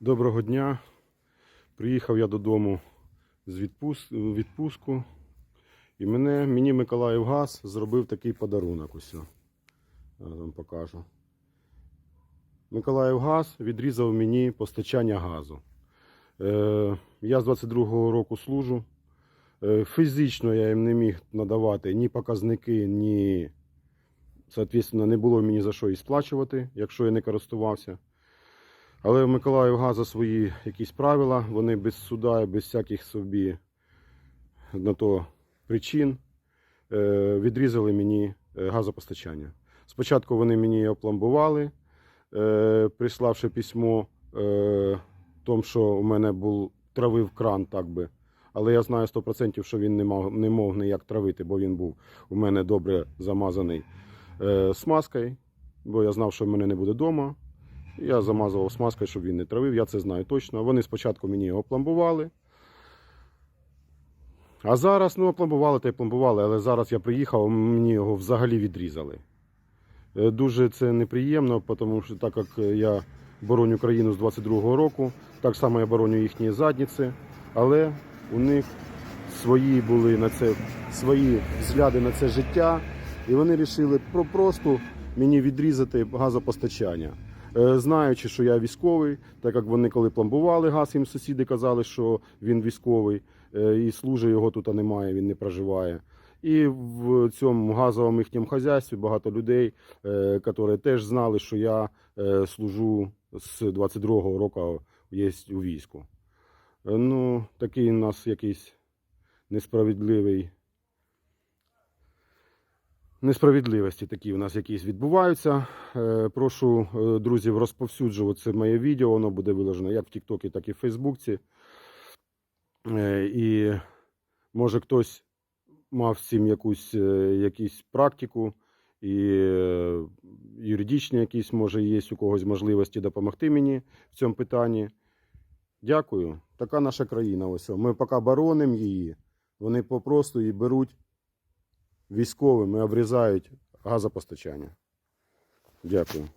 Доброго дня. Приїхав я додому з відпустку. І мене, мені Миколаїв Газ зробив такий подарунок. Ось. Я вам покажу. Миколаїв Газ відрізав мені постачання газу. Е, я з 22-го року служу. Е, фізично я їм не міг надавати ні показники, ні, соответственно, не було мені за що і сплачувати, якщо я не користувався. Але в Миколаїв газа свої якісь правила, вони без суда і без всяких собі на то причин е, відрізали мені е, газопостачання. Спочатку вони мені опломбували, е, приславши письмо, е, том, що у мене був травив кран, так би. Але я знаю 100%, що він не мог, не мог ніяк травити, бо він був у мене добре замазаний смазкою, бо я знав, що в мене не буде вдома. Я замазував смазкою, щоб він не травив, я це знаю точно. Вони спочатку мені його пломбували. А зараз, ну, пломбували та й пломбували, але зараз я приїхав, мені його взагалі відрізали. Е, Дуже це неприємно, тому що так як я бороню країну з 22-го року, так само я бороню їхні задніці, але у них свої були на це свої взгляди на це життя, і вони вирішили просто мені відрізати газопостачання. Е, Знаючи, що я військовий, так як вони коли пломбували газ, їм сусіди казали, що він військовий, е, і служи його тут немає, він не проживає. І в цьому газовому їхньому хазяйстві багато людей, е, які теж знали, що я е, служу з 22-го року є у війську. Е, Ну, такий у нас якийсь несправедливий. Несправедливості такі у нас якісь відбуваються. Е, Прошу е, друзів розповсюджувати це моє відео. Воно буде виложено як в Тіктокі, так і в Фейсбуці. Е, І може хтось мав з цим якусь, якусь практику, і юридичні якісь, може, є у когось можливості допомогти мені в цьому питанні. Дякую. Така наша країна. Ось. Ми поки боронимо її, вони попросту її беруть військовими, обрізають газопостачання. Дякую.